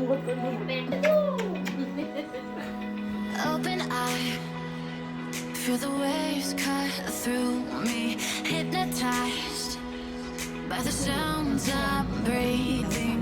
Open eye, feel the waves cut through me. Hypnotized by the sounds I'm breathing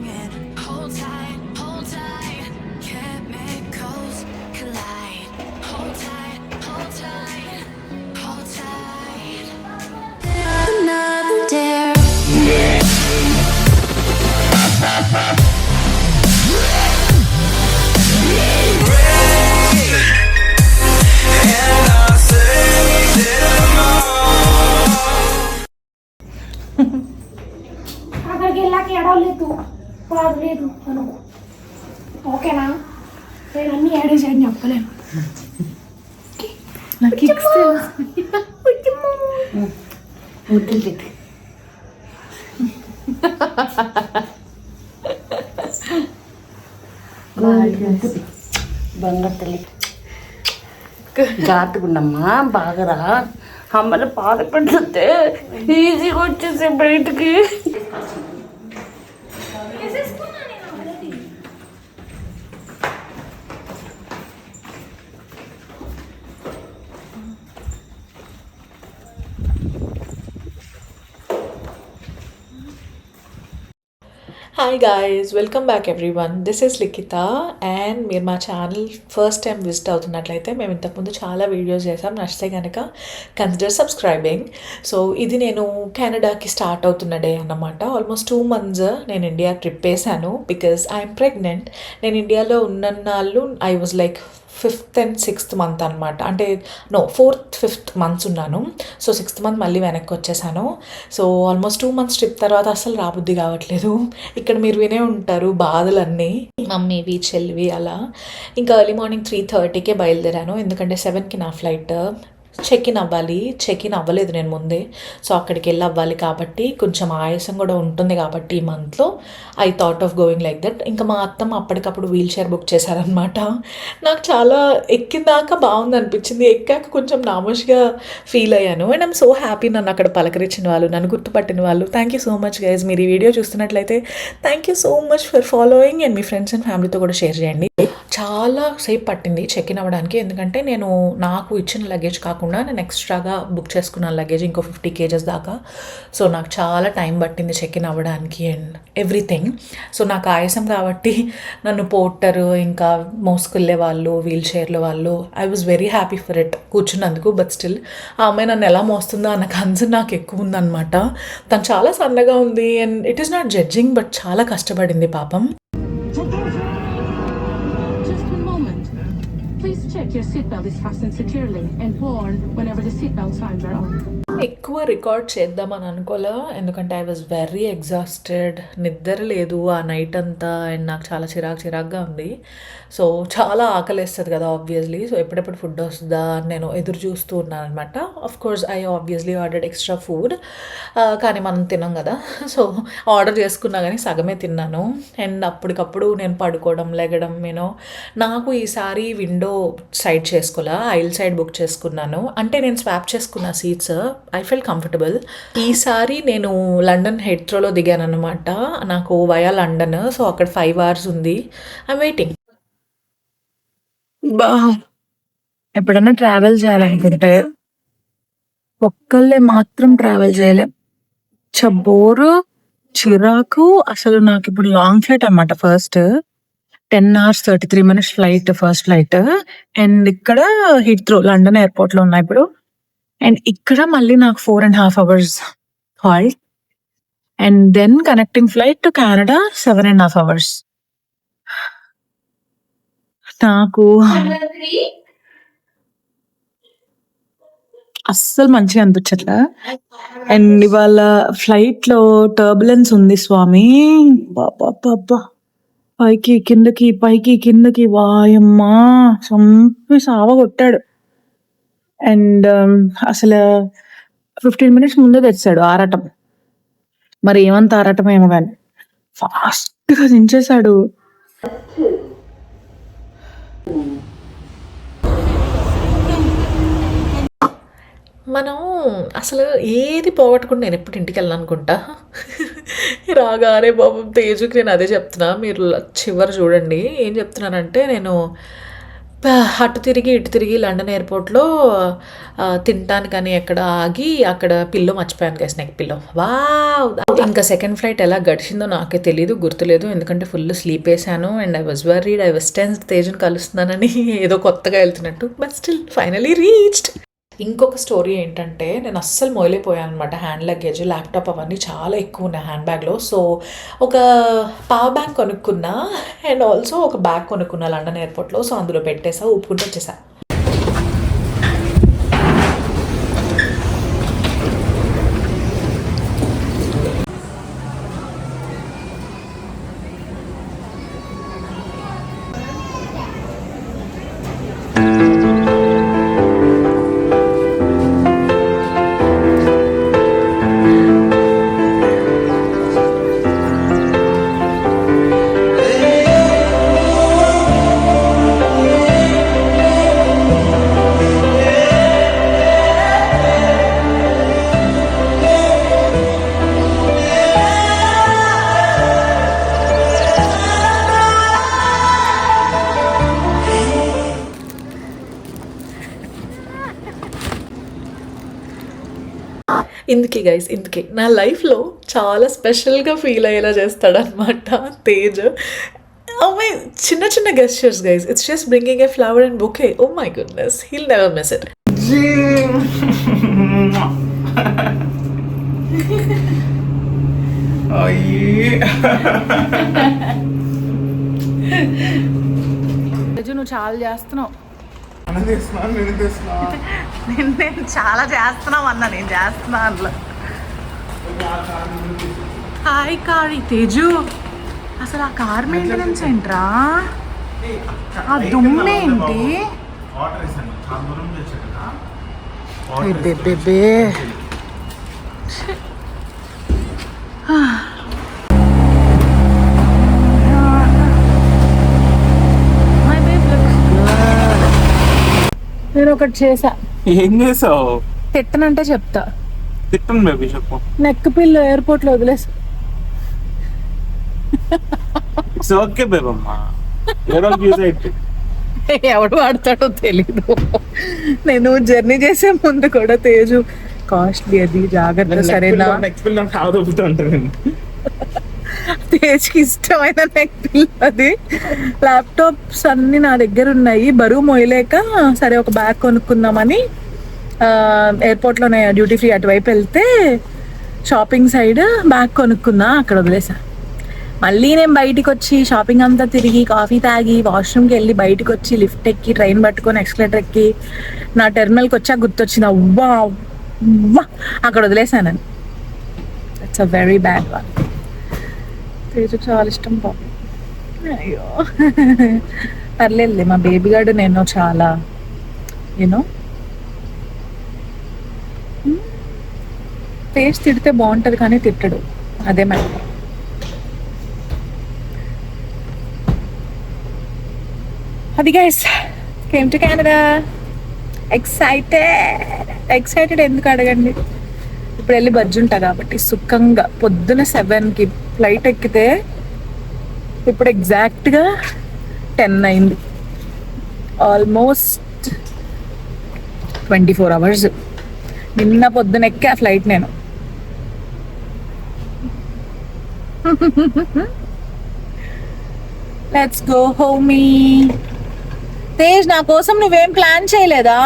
జాగ్రత్తగుండమ్మా బాగా అమ్మని పాలు పెడుతుంటే ఈజీగా వచ్చేసి బయటికి hi guys welcome back everyone this is Likhita and మీరు మా ఛానల్ ఫస్ట్ టైం విజిట్ అవుతున్నట్లయితే మేము ఇంతకుముందు చాలా వీడియోస్ చేసాం నచ్చితే కనుక కన్సిడర్ సబ్స్క్రైబింగ్ సో ఇది నేను కెనడాకి స్టార్ట్ అవుతున్న డే అన్నమాట. ఆల్మోస్ట్ టూ మంత్స్ నేను ఇండియా ట్రిప్ వేసాను బికాస్ ఐఎమ్ ప్రెగ్నెంట్ నేను ఇండియాలో ఉన్నన్నాళ్ళు I was like fifth and sixth month అనమాట అంటే నో ఫోర్త్ ఫిఫ్త్ మంత్స్ ఉన్నాను. సో సిక్స్త్ మంత్ మళ్ళీ వెనక్కి వచ్చేసాను. So almost two months trip తర్వాత అసలు రాబుద్ది కావట్లేదు. ఇక్కడ మీరు వినే ఉంటారు బాధలన్నీ. మమ్మీవి చెల్లివి అలా. ఇంకా ఎర్లీ మార్నింగ్ త్రీ థర్టీకే బయలుదేరాను. ఎందుకంటే సెవెన్కి నా ఫ్లైట్ చెక్ ఇన్ అవ్వాలి చెక్ ఇన్ అవ్వలేదు నేను ముందే. సో అక్కడికి వెళ్ళి అవ్వాలి కాబట్టి కొంచెం ఆయాసం కూడా ఉంటుంది కాబట్టి ఈ మంత్లో I thought of going like that. ఇంకా మా అత్తమ్మ అప్పటికప్పుడు వీల్ చైర్ బుక్ చేశారనమాట నాకు చాలా ఎక్కిందాక బాగుంది అనిపించింది. ఎక్కాక కొంచెం నామోష్గా ఫీల్ అయ్యాను. అండ్ ఐమ్ సో హ్యాపీ నన్ను అక్కడ పలకరించిన వాళ్ళు నన్ను గుర్తుపట్టిన వాళ్ళు. Thank you so much guys మీరు ఈ వీడియో చూస్తున్నట్లయితే thank you so much for following and me friends and ఫ్యామిలీతో కూడా షేర్ చేయండి. చాలా సేపు పట్టింది చెక్ ఇన్ అవ్వడానికి. ఎందుకంటే నేను నాకు ఇచ్చిన లగేజ్ కాకుండా నేను ఎక్స్ట్రాగా బుక్ చేసుకున్న లగేజ్ ఇంకో ఫిఫ్టీ కేజెస్ దాకా. సో నాకు చాలా టైం పట్టింది చెక్ ఇన్ అవ్వడానికి అండ్ ఎవ్రీథింగ్ సో నాకు ఆయాసం కాబట్టి నన్ను పోర్టర్ ఇంకా మోసుకెళ్ళే వాళ్ళు వీల్ చైర్ల వాళ్ళు I was very happy for it కూర్చున్నందుకు. But still ఆ అమ్మాయి నన్ను ఎలా మోస్తుందో అన్న కన్సర్న్ నాకు ఎక్కువ ఉందన్నమాట. తను చాలా సన్నగా ఉంది and it is not judging but చాలా కష్టపడింది పాపం. Please check your seatbelt is fastened securely and worn whenever the seatbelt signs are on. ఎక్కువ రికార్డ్ చేద్దామని అనుకోలే. ఎందుకంటే ఐ వాజ్ వెరీ ఎగ్జాస్టెడ్ నిద్ర లేదు ఆ నైట్ అంతా అండ్ నాకు చాలా చిరాకు చిరాకుగా ఉంది. సో చాలా ఆకలిస్తుంది కదా ఆబ్వియస్లీ సో ఎప్పుడెప్పుడు ఫుడ్ వస్తుందా అని నేను ఎదురు చూస్తూ ఉన్నాను అనమాట of course I obviously order extra food కానీ మనం తినం కదా. సో ఆర్డర్ చేసుకున్నా కానీ సగమే తిన్నాను. అండ్ అప్పటికప్పుడు నేను పడుకోవడం లెగడం నేను నాకు ఈసారి విండో సైడ్ చేసుకోలే. ఐల్ సైడ్ బుక్ చేసుకున్నాను. అంటే నేను స్వాప్ చేసుకున్న సీట్స్ ఐ ఫెల్ కంఫర్టబుల్ ఈసారి నేను లండన్ హెట్రోలో దిగాను అనమాట నాకు వయా లండన్ సో అక్కడ ఫైవ్ అవర్స్ ఉంది. ఐ వెయిటింగ్ బా. ఎప్పుడన్నా ట్రావెల్ చేయాలనుకుంటే ఒక్కళ్ళే మాత్రం ట్రావెల్ చేయలేం. చబోరు చిరాకు అసలు నాకు ఇప్పుడు లాంగ్ ఫ్లైట్ అన్నమాట first ten hours thirty three minutes flight first flight and ఇక్కడ హిత్రో లండన్ ఎయిర్పోర్ట్లో ఉన్నాయి ఇప్పుడు. అండ్ ఇక్కడ మళ్ళీ నాకు four and half hours halt and then connecting flight to Canada seven and half hours నాకు అస్సలు మంచిగా అనిపించట్లా? అండ్ ఇవాళ ఫ్లైట్లో టర్బులెన్స్ ఉంది స్వామి. బాబా పైకి కిందకి పైకి కిందకి. వాయమ్మా. చంపి సావ కొట్టాడు అండ్ um, అసలు ఫిఫ్టీన్ మినిట్స్ ముందే తెచ్చాడు ఆరాటం. మరి ఏమంత ఆరాటం ఏమో కానీ ఫాస్ట్గా దించేశాడు. మనం అసలు ఏది పోగొట్టుకుని నేను ఎప్పుడు ఇంటికి వెళ్ళాలనుకుంటా? రాగానే బాబు తేజుకి నేను అదే చెప్తున్నా. మీరు చివరి చూడండి. ఏం చెప్తున్నానంటే నేను అటు తిరిగి ఇటు తిరిగి లండన్ ఎయిర్పోర్ట్లో తినటానికని ఎక్కడ ఆగి అక్కడ పిల్లో మర్చిపోయాను కదా నెక్ పిల్లో వావ్! ఇంకా సెకండ్ ఫ్లైట్ ఎలా గడిచిందో నాకే తెలియదు గుర్తులేదు. ఎందుకంటే ఫుల్ స్లీప్ వేసాను and I was worried I was tense తేజుని కలుస్తున్నానని ఏదో కొత్తగా వెళ్తున్నట్టు. బట్ స్టిల్ ఫైనలీ రీచ్డ్ ఇంకొక స్టోరీ ఏంటంటే నేను అస్సలు మొయలేపోయాను అనమాట హ్యాండ్ లగేజ్ ల్యాప్టాప్ అవన్నీ చాలా ఎక్కువ ఉన్నాయి హ్యాండ్ బ్యాగ్లో సో ఒక పవర్ బ్యాంక్ కొనుక్కున్నా అండ్ ఆల్సో ఒక బ్యాగ్ కొనుక్కున్నా లండన్ ఎయిర్పోర్ట్లో సో అందులో పెట్టేసా ఊపుకుంటూ వచ్చేసా. ఇందుకే గైస్ ఇందుకే. నా లైఫ్లో చాలా స్పెషల్గా ఫీల్ అయ్యేలా చేస్తాడనమాట తేజ్. అమ్మాయి చిన్న చిన్న gestures guys it's just bringing a flower and bouquet oh my goodness he'll never miss it నువ్వు చాలా చేస్తున్నావు. నేను చేస్తున్నా చాలా చేస్తున్నావు అన్న నేను చేస్తున్నా అందులో. హాయ్ కారి తేజు. అసలు ఆ కార్ మెయింటెనెన్స్ ఏంట్రా? ఆ దుమ్మేంటి వాటర్ వేసాను చాలా దూరం తెచ్చా కదా బెబ్బే నేను ఒకటి చేసా ఏం చేసావు తిట్టనంటే చెప్తా. తిట్టను బేబీ చెప్పు. నెక్ పిల్లు ఎయిర్పోర్ట్లో వదిలేసి. ఇట్స్ ఓకే బేబమ్మా. ఏదో యూజ్ అయితే ఎవడు వాడతాడో తెలీదు. నేను జర్నీ చేసే ముందు కూడా తేజు కాస్ట్లీ అది జాగ్రత్త సరేనా? నెక్స్ట్ పిల్ల కాదు తేజ్కి ఇష్టమైన నెక్ పిల్ అది. ల్యాప్టాప్స్ అన్ని నా దగ్గర ఉన్నాయి. బరువు మోయలేక సరే ఒక బ్యాగ్ కొనుక్కుందామని ఆ, ఎయిర్పోర్ట్లోనే డ్యూటీ ఫ్రీ అటువైపు వెళ్తే షాపింగ్ సైడ్ బ్యాగ్ కొనుక్కుందా అక్కడ వదిలేసా. మళ్ళీ నేను బయటికి వచ్చి షాపింగ్ అంతా తిరిగి కాఫీ తాగి వాష్రూమ్కి వెళ్ళి బయటకు వచ్చి లిఫ్ట్ ఎక్కి ట్రైన్ పట్టుకొని ఎక్స్కలేటర్ ఎక్కి నా టెర్మినల్కి వచ్చాక గుర్తొచ్చింది. అవ్వా అవ్వా అక్కడ వదిలేసానని it's a very bad one తేజుకు చాలా ఇష్టం పాపం అయ్యో. పర్లేదులే మా బేబీ గార్డు నేను చాలా యూనో ఫేస్ తిడితే బాగుంటుంది కానీ తిట్టడు అదే మ్యాటర్. అది guys came to Canada excited excited ఎందుకు అడగండి? ఇప్పుడు వెళ్ళి బజ్జుంటా కాబట్టి సుఖంగా. పొద్దున సెవెన్కి ఫ్లైట్ ఎక్కితే ఇప్పుడు ఎగ్జాక్ట్గా టెన్ అయింది. Almost twenty four hours. నిన్న పొద్దున ఎక్కి ఆ ఫ్లైట్ నేను. Let's go Homi. తేజ్ నా కోసం నువ్వేం ప్లాన్ చేయలేదా?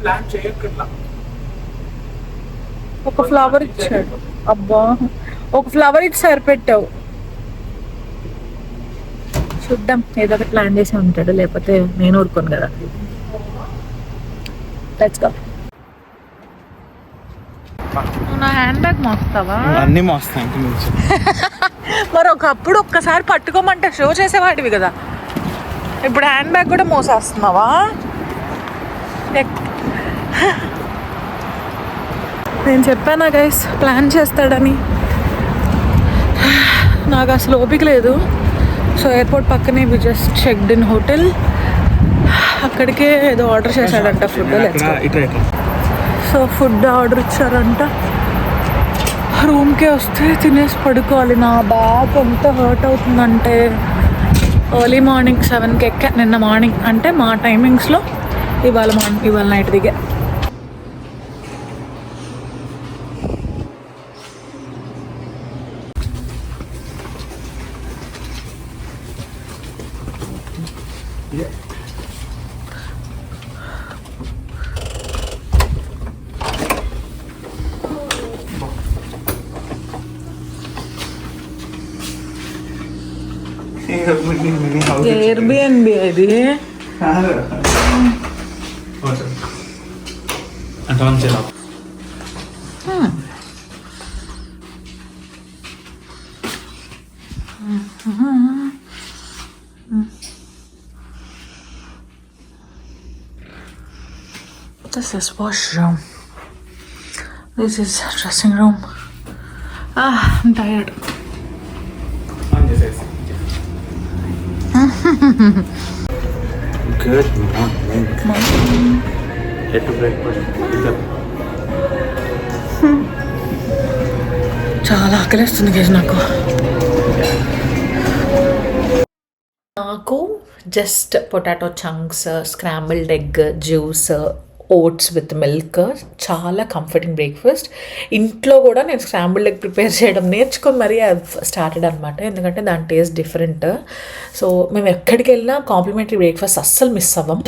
ప్లాన్ చేయక్కర్లా ఒక ఫ్లవర్ ఇచ్చాడు. అబ్బా. ఒక ఫ్లవర్ ఇచ్చి సరిపెట్టావు. చూద్దాం ఏదో ఒకటి ప్లాన్ చేసి ఉంటాడు. లేకపోతే నేను ఊరుకోను కదా. లెట్స్ గో నా హ్యాండ్ బ్యాగ్ మోస్తావా అన్నీ నుంచి మరి ఒకప్పుడు ఒక్కసారి పట్టుకోమంటే షో చేసేవాడివి కదా. ఇప్పుడు హ్యాండ్ బ్యాగ్ కూడా మోసేస్తున్నావా? నేను చెప్పానా గైస్ ప్లాన్ చేస్తాడని. నాకు అసలు ఓపిక లేదు. సో ఎయిర్పోర్ట్ పక్కనే we just checked in hotel అక్కడికే ఏదో ఆర్డర్ చేశాడంట ఫుడ్ సో ఫుడ్ ఆర్డర్ ఇచ్చారంట. రూమ్కే వస్తే తినేసి పడుకోవాలి. నా బ్యాక్ ఎంత హర్ట్ అవుతుందంటే ఎర్లీ మార్నింగ్ సెవెన్కి ఎక్కా నిన్న మార్నింగ్ అంటే మా టైమింగ్స్లో ఇవాళ మార్నింగ్ ఇవాళ నైట్ దిగా. ಏರ್ಬಿಎನ್ಬಿ ಇದು This is washroom. This is dressing room. Ah, I'm tired. Good morning at breakfast చాలా ఆకలిస్తుంది గేజ్ నాకు. నాకు just potato chunks scrambled egg juice oats with milk చాలా కంఫర్టింగ్ బ్రేక్ఫాస్ట్ ఇంట్లో కూడా నేను స్క్రాంబుల్డ్ ఎగ్ ప్రిపేర్ చేయడం నేర్చుకొని మరీ స్టార్టెడ్ అనమాట ఎందుకంటే దాని టేస్ట్ డిఫరెంట్ సో మేము ఎక్కడికి వెళ్ళినా కాంప్లిమెంటరీ బ్రేక్ఫాస్ట్ అస్సలు మిస్ అవ్వం.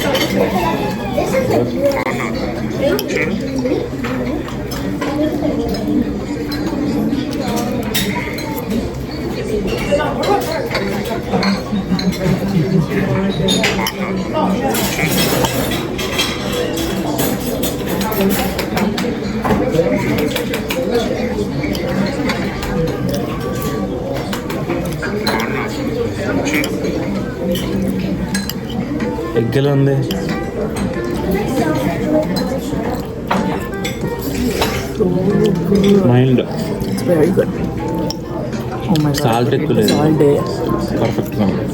ఎగ్గలు ఉంది mild very good oh my salt ఎక్కువ లేదు ఆల్ డే పర్ఫెక్ట్గా ఉంది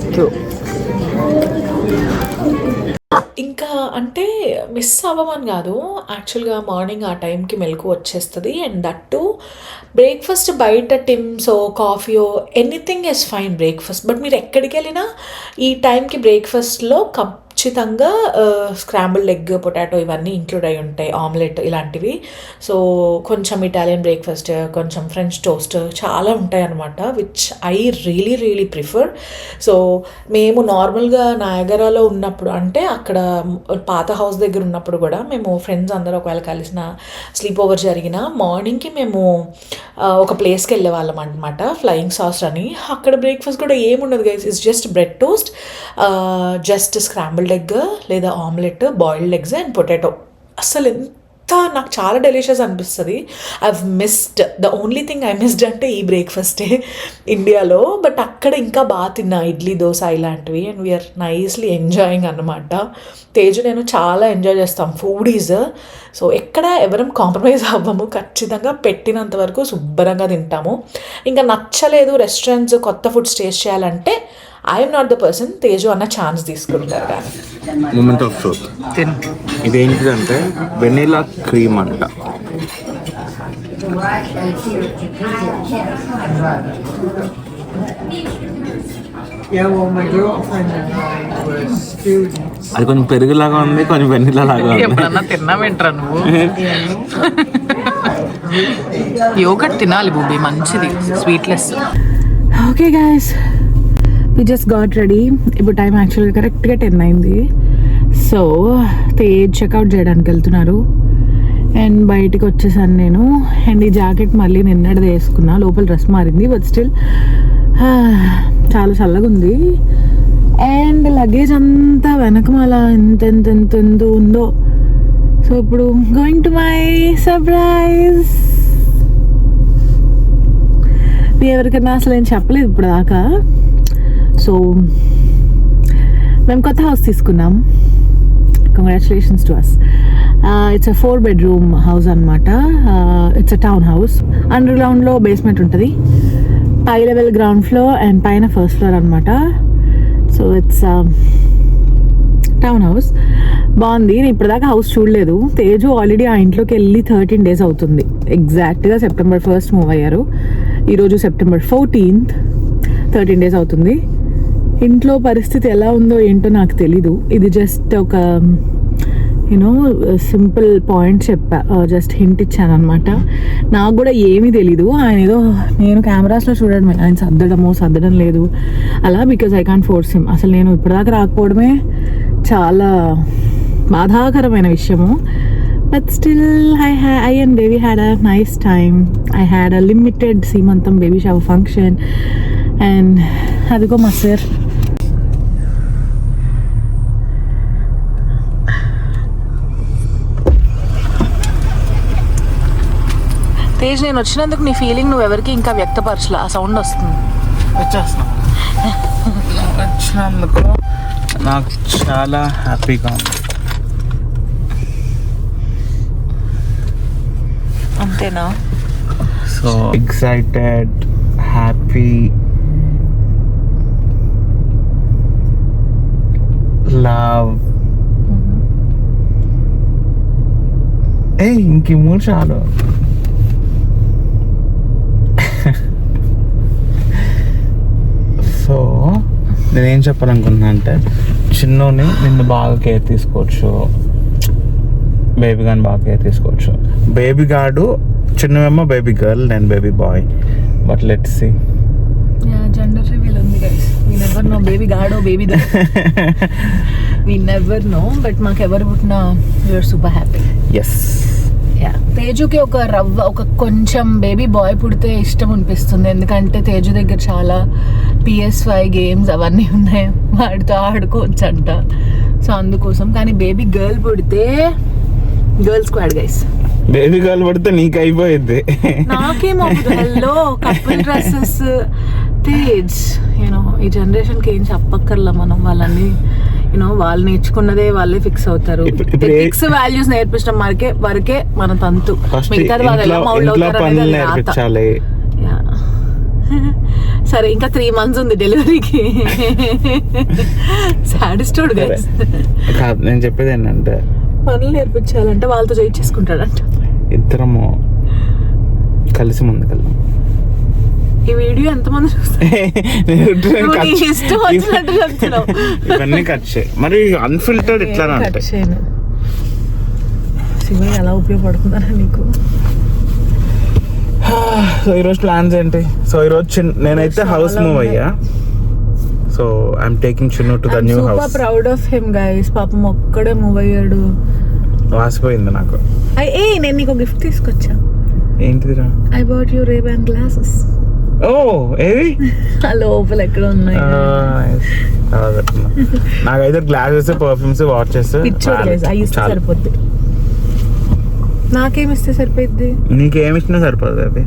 మిస్ అవ్వమని కాదు. యాక్చువల్గా మార్నింగ్ ఆ టైంకి మెలకు వచ్చేస్తుంది. అండ్ దట్ టూ బ్రేక్ఫాస్ట్ బయట టిమ్సో కాఫీయో anything is fine breakfast. But మీరు ఎక్కడికి వెళ్ళినా ఈ టైంకి బ్రేక్ఫాస్ట్లో కప్ ఖచ్చితంగా స్క్రాంబుల్డ్ ఎగ్ పొటాటో ఇవన్నీ ఇంక్లూడ్ అయి ఉంటాయి. ఆమ్లెట్ ఇలాంటివి. సో కొంచెం ఇటాలియన్ బ్రేక్ఫాస్ట్ కొంచెం ఫ్రెంచ్ టోస్ట్ చాలా ఉంటాయి అనమాట which I really really prefer so మేము నార్మల్గా నాయగరాలో ఉన్నప్పుడు అంటే అక్కడ పాత హౌస్ దగ్గర ఉన్నప్పుడు కూడా మేము ఫ్రెండ్స్ అందరూ ఒకవేళ కలిసిన స్లీప్ ఓవర్ జరిగిన మార్నింగ్కి మేము ఒక ప్లేస్కి వెళ్ళే వాళ్ళం అనమాట ఫ్లయింగ్ సాస్ అని. అక్కడ బ్రేక్ఫాస్ట్ కూడా ఏముండదు guys it's just bread toast just scramble leg egg లేదా omelette boiled eggs and potato అసలు ఎంత నాకు చాలా డెలిషియస్ అనిపిస్తుంది. I missed the only thing I missed అంటే ఈ బ్రేక్ఫాస్టే ఇండియాలో బట్ అక్కడ ఇంకా బాగా తిన్నా ఇడ్లీ దోశ ఇలాంటివి. అండ్ వీఆర్ నైస్లీ ఎంజాయింగ్ అనమాట తేజు నేను చాలా ఎంజాయ్ చేస్తాం. ఫుడీస్ సో ఎక్కడ ఎవరం కాంప్రమైజ్ అవ్వము. ఖచ్చితంగా పెట్టినంత వరకు శుభ్రంగా తింటాము. ఇంకా నచ్చలేదు రెస్టారెంట్స్ కొత్త ఫుడ్స్ టేస్ట్ చేయాలంటే I'm not the person Teju అన్న ఛాన్స్ తీసుకుంటారు కానీ మూమెంట్ ఆఫ్ ట్రూత్ ఇదేంటిదంటే వెనీలా క్రీమ్ అంట. అది కొంచెం పెరుగులాగా ఉంది కొంచెం వెనీలా లాగా ఉంది. ఎప్పుడన్నా తిన్నావేంట్రా నువ్వు? యోగట్ తినాలి బూబీ మంచిది sweetless okay guys we just got ready ఇప్పుడు టైం యాక్చువల్గా కరెక్ట్గా టెన్ అయింది. సో తేజ్ చెక్అవుట్ చేయడానికి వెళ్తున్నారు. అండ్ బయటికి వచ్చేసాను నేను. అండ్ ఈ జాకెట్ మళ్ళీ నిన్నటిది వేసుకున్నా. లోపల డ్రెస్ మారింది బట్ స్టిల్ చాలా చల్లగా ఉంది. అండ్ లగేజ్ అంతా వెనకమాల ఎంత ఎంత ఎంత ఎంత ఉందో. సో ఇప్పుడు గోయింగ్ టు మై సర్ప్రైజ్ ఎవరికన్నా ఎవరికైనా అసలు నేను చెప్పలేదు ఇప్పుడు దాకా సో మేము కొత్త హౌస్ తీసుకున్నాం. Congratulations to us it's a four bedroom house అనమాట it's a town house under గ్రౌండ్లో బేస్మెంట్ ఉంటుంది. పై లెవెల్ గ్రౌండ్ ఫ్లోర్ అండ్ పైన ఫస్ట్ ఫ్లోర్ అనమాట సో ఇట్స్ టౌన్ హౌస్ బాగుంది. నేను ఇప్పటిదాకా హౌస్ చూడలేదు. తేజు ఆల్రెడీ ఆ ఇంట్లోకి వెళ్ళి థర్టీన్ డేస్ అవుతుంది. ఎగ్జాక్ట్గా సెప్టెంబర్ ఫస్ట్ మూవ్ అయ్యారు. ఈరోజు సెప్టెంబర్ ఫోర్టీన్త్ థర్టీన్ డేస్ అవుతుంది. ఇంట్లో పరిస్థితి ఎలా ఉందో ఏంటో నాకు తెలీదు. ఇది జస్ట్ ఒక యూనో సింపుల్ పాయింట్ చెప్పా uh, జస్ట్ హింట్ ఇచ్చాను అనమాట నాకు కూడా ఏమీ తెలీదు. ఆయన ఏదో నేను కెమెరాస్లో చూడడమే. ఆయన సర్దడమో సర్దడం లేదు. అలా because I can't force him అసలు నేను ఇప్పటిదాకా రాకపోవడమే చాలా బాధాకరమైన విషయము. బట్ స్టిల్ ఐ హ్యా I and baby had a nice time I had a limited Seemantham baby shower function and అదిగో మా సార్ తేజ్ నేను వచ్చినందుకు నీ ఫీలింగ్ నువ్వు ఎవరికి ఇంకా వ్యక్తపరచలే. ఆ సౌండ్ వస్తుంది. వచ్చినందుకు నాకు చాలా హ్యాపీగా ఉంది. అంతేనా? సో ఎక్సైటెడ్ హ్యాపీ లవ్ ఏ ఇంక మూడు చాలు. సో నేనేం చెప్పాలనుకుంటున్నా అంటే చిన్నోని నిన్ను బాగా కేర్ తీసుకోవచ్చు. బేబీ గాని బాగా కేర్ తీసుకోవచ్చు. బేబీ గాడు చిన్నవేమో బేబీ గర్ల్ నేను baby boy but let see gender reveal ఉంది guys we never know baby గాడో baby we never know but మాకు ఎవరు పుట్టినా యూఆర్ సూపర్ హ్యాపీ ఎస్ తేజుకి ఒక రవ్వ ఒక కొంచెం బేబీ బాయ్ పుడితే ఇష్టం అనిపిస్తుంది. ఎందుకంటే తేజు దగ్గర చాలా పిఎస్ ఫైవ్ గేమ్స్ అవన్నీ ఉన్నాయి. వాడితో ఆడుకోవచ్చు అంట సో అందుకోసం కానీ బేబీ గర్ల్ పుడితే girl squad guys baby girl పడితే నీకు అయిపోయింది నాకేమో hello couple dresses Tej you know ఈ జనరేషన్కి ఏం చెప్పక్కర్లా మనం వాళ్ళని. యూనో వాళ్ళు నేర్చుకున్నదే వాళ్ళే ఫిక్స్ అవుతారు. ఫిక్స్ వాల్యూస్ నేర్పించడం వరకే వరకే మన తంతు. మిగతాది వాళ్ళు ఎలా మౌల్డ్ అవుతారు. సరే ఇంకా త్రీ మంత్స్ ఉంది డెలివరీకి సాడిస్టోడ్ గైస్ కాదు నేను చెప్పేది ఏంటంటే పనులు నేర్పించాలంటే వాళ్ళతో చేయించేసుకుంటాడంట ఇద్దరము కలిసి ముందుకెళ్దాం. ఈ వీడియో ఎంతమంది చూస్తారు. ఇవన్నీ కట్ చేయి. మరి అన్ఫిల్టర్డ్ ఇట్లా అంటే ఎలా ఉపయోగపడుతుందా నీకు? సో ఈరోజు ప్లాన్స్ ఏంటి? సో ఈరోజు చిన్న నేనైతే హౌస్ మూవ్. అయ్యా. So I'm taking Chinnu to the new super house proud of him guys పాపం ఒక్కడే మూవ్ అయ్యాడు. వాసిపోయింది నాకు. ఏ నేను నీకు గిఫ్ట్ తీసుకొచ్చా. ఏంటిదిరా? I bought you robe and glasses oh ఏది? లోపల ఎక్కడ ఉన్నాయి. నాకైతే గ్లాసెస్ పర్ఫ్యూమ్స్ వాచెస్ సరిపోద్ది. నాకేమిస్తే సరిపోద్ది నీకేమి ఇచ్చినా సరిపోదు అది.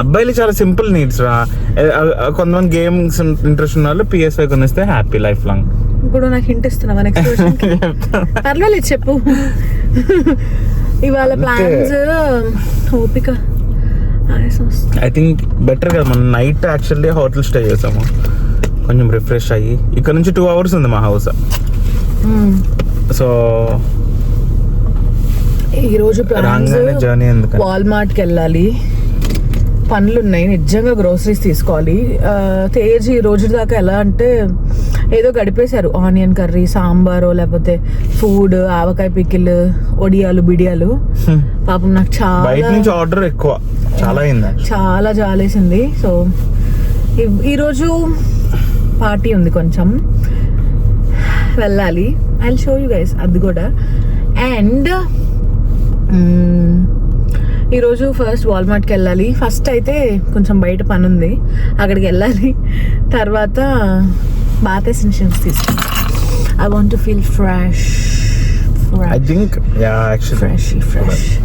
అబ్బాయిలు చాలా సింపుల్ నీడ్స్ రా. కొంతమంది గేమ్స్ ఇంట్రెస్ట్ ఉన్న వాళ్ళు పిఎస్ఐ కొనిస్తే హ్యాపీ లైఫ్ లాంగ్ ఇప్పుడు నాకు హింట్ ఇస్తున్నావా నెక్స్ట్ పర్వాలేదు చెప్పు. ఇవాళ. ప్లాన్స్ ఓపిక. ఐ థింక్ బెటర్ కదా మనం నైట్ యాక్చువల్లీ హోటల్ స్టే చేసాము. కొంచెం రిఫ్రెష్ అయ్యి. ఇక్కడ నుంచి టూ అవర్స్ ఉంది మా హౌస్. సో ఈ రోజు జర్నీ వాల్మార్ట్కి వెళ్ళాలి. పనులు ఉన్నాయి నిజంగా గ్రోసరీస్ తీసుకోవాలి. తేజ్ ఈ రోజు దాకా ఎలా అంటే ఏదో గడిపేశారు. ఆనియన్ కర్రీ సాంబారు లేకపోతే ఫుడ్ ఆవకాయ పికిల్ ఒడియాలు బిడియాలు. పాపం నాకు చాలా ఆర్డర్ ఎక్కువ. చాలా చాలా జాలేసింది. సో ఈ- ఈరోజు పార్టీ ఉంది కొంచెం. వెళ్ళాలి. ఐ షో యూ గైస్ అది కూడా. అండ్ ఈరోజు ఫస్ట్ వాల్మార్ట్కి వెళ్ళాలి. ఫస్ట్ అయితే కొంచెం బయట పని ఉంది అక్కడికి వెళ్ళాలి. తర్వాత బాత్ ఎసెన్షియల్స్ తీసుకుంటా I want to feel fresh I think yeah actually fresh fresh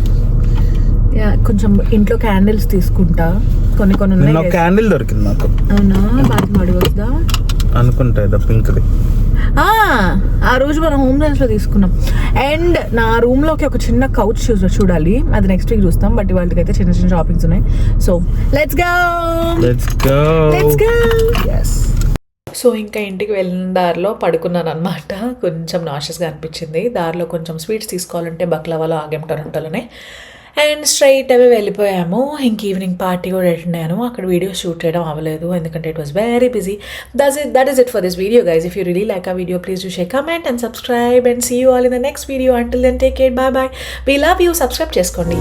yeah కొంచెం ఇంట్లో క్యాండిల్స్ తీసుకుంటా. కొన్ని కొన్ని ఉన్నాయి. క్యాండిల్ దొరికింది నాకు అవునా? మడి వస్తుందా అనుకుంటా ఏదో పింక్ది. ఆ, ఆ రోజు మనం హోమ్లో తీసుకున్నాం. అండ్ నా రూమ్లోకి ఒక చిన్న కౌచ్ చూడాలి. అది నెక్స్ట్ వీక్ చూస్తాం. బట్ వాళ్ళకి అయితే చిన్న చిన్న షాపింగ్స్ ఉన్నాయి. So let's go let's go let's go yes. So ఇంకా ఇంటికి వెళ్ళిన దారిలో పడుకున్నాను అనమాట కొంచెం నాషియస్గా అనిపించింది. దారిలో కొంచెం స్వీట్స్ తీసుకోవాలంటే బక్లవాలో ఆగేం టొరంటోలోనే అండ్ స్ట్రైట్ అవే వెళ్ళిపోయాము. ఇంక ఈవినింగ్ పార్టీ కూడా అటెండ్ అయ్యాను. అక్కడ వీడియో షూట్ చేయడం అవ్వలేదు. ఎందుకంటే it was very busy thus it that is it for this video guys if you really like the video please you share comment and subscribe and see you all in the next video until then take care bye bye we love you subscribe చేసుకోండి.